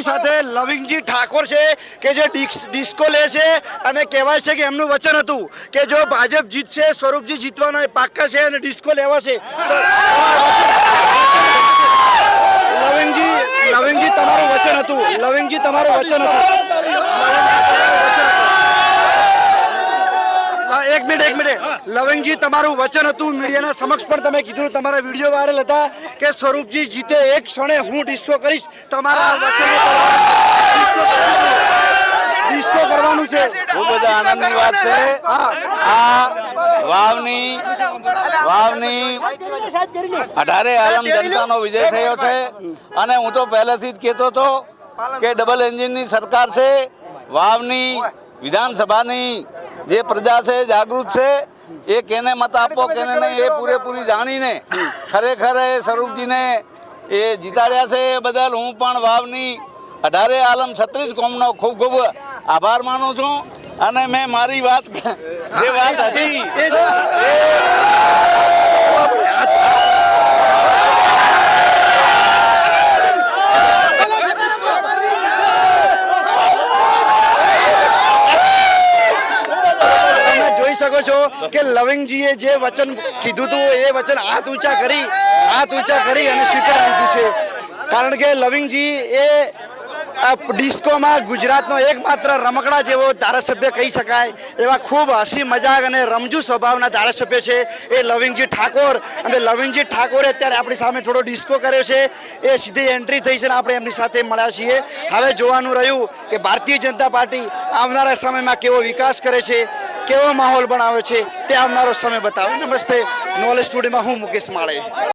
આપણી સાથે લવિંગજી ઠાકોર છે કે જે ડિસ્કો લે છે અને કહેવાય છે કે એમનું વચન હતું કે જો ભાજપ જીતશે, સ્વરૂપજી જીતવાના પાક્કા છે અને ડિસ્કો લેવાશે લવિંગજી લવિંગજી, તમારું વચન હતું. લવિંગજી, તમારું વચન હતું હા, એક મિનિટ એક મિનિટ લવિંગજી, તમારું વચન હતું મીડિયાના સમક્ષ, પણ તમે કીધું તમારા વીડિયો વાયરલ હતા કે સ્વરૂપજી જીતે એક ક્ષણે હું ડિસ્કો કરીશ. તમારા વચન ડિસ્કો કરવાનું છે. ખૂબ બધા આનંદની વાત છે. આ વાવની વાવની અઢારે આલમ જનતાનો વિજય થયો છે. અને હું તો પહેલેથી જ કહેતો હતો કે ડબલ એન્જિનની સરકાર છે. વાવની વિધાનસભાની જે પ્રજા છે જાગૃત છે એ કેને મત આપો કેને નહીં એ પૂરેપૂરી જાણીને ખરેખર એ સ્વરૂપજીને એ જીતાડ્યા છે એ બદલ હું પણ વાવની અઢારે આલમ છત્રીસ કોમનો ખૂબ ખૂબ આભાર માનું છું. અને મેં મારી વાત જે વાત હતી એ જ તમે જોઈ શકો છો કે લવિંગજીએ જે વચન કીધું હતું, એ વચન હાથ ઊંચા કરી, હાથ ઊંચા કરી અને સ્વીકાર લીધું છે. કારણ કે લવિંગજી એ ડિસ્કોમાં ગુજરાતનો એકમાત્ર રમકડા જેવો ધારાસભ્ય કહી શકાય, એવા ખૂબ હસી મજાક અને રમજુ સ્વભાવના ધારાસભ્ય છે એ લવિંગજી ઠાકોર. અને લવિંગજી ઠાકોરે અત્યારે આપણી સામે થોડો ડિસ્કો કર્યો છે, એ સીધી એન્ટ્રી થઈ છે ને આપણે એમની સાથે મળ્યા છીએ. હવે જોવાનું રહ્યું કે ભારતીય જનતા પાર્ટી આવનારા સમયમાં કેવો વિકાસ કરે છે કેવો માહોલ બનાવે છે તે આવનારો સમય બતાવે. નમસ્તે નોલેજ સ્ટુડિયોમાં હું મુકેશ માળે.